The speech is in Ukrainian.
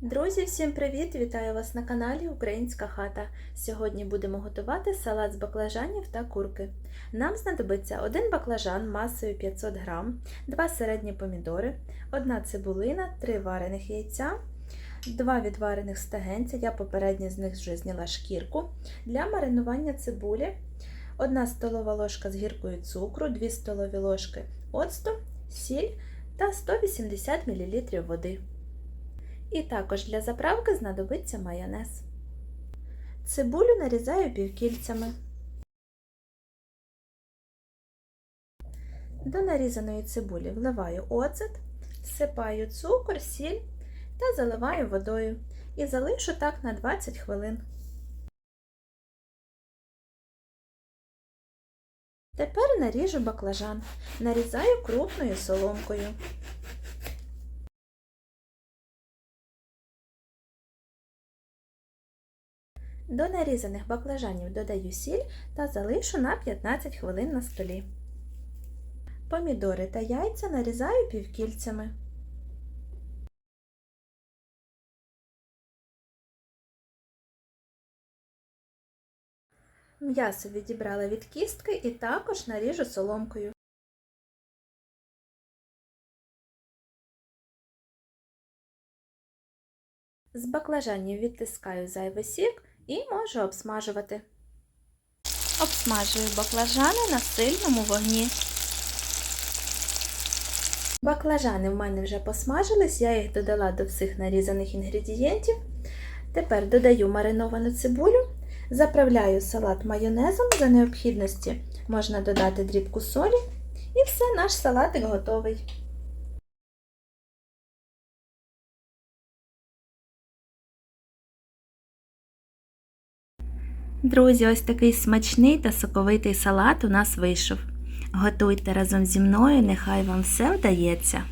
Друзі, всім привіт! Вітаю вас на каналі Українська хата. Сьогодні будемо готувати салат з баклажанів та курки. Нам знадобиться один баклажан масою 500 г, 2 середні помідори, 1 цибулина, 3 варених яйця, 2 відварених стегенця, я попередньо з них вже зняла шкірку. Для маринування цибулі 1 столова ложка з гіркою цукру, 2 столові ложки оцту, сіль та 180 мл води. І також для заправки знадобиться майонез. Цибулю нарізаю півкільцями. До нарізаної цибулі вливаю оцет, всипаю цукор, сіль та заливаю водою і залишу так на 20 хвилин. Тепер наріжу баклажан. Нарізаю крупною соломкою. До нарізаних баклажанів додаю сіль та залишу на 15 хвилин на столі. Помідори та яйця нарізаю півкільцями. М'ясо відібрала від кістки і також наріжу соломкою. З баклажанів відтискаю зайвий сік і можу обсмажувати. Обсмажую баклажани на сильному вогні. Баклажани в мене вже посмажились, я їх додала до всіх нарізаних інгредієнтів. Тепер додаю мариновану цибулю, заправляю салат майонезом за необхідності можна додати дрібку солі, і все, наш салатик готовий. Друзі, ось такий смачний та соковитий салат у нас вийшов. Готуйте разом зі мною, нехай вам все вдається.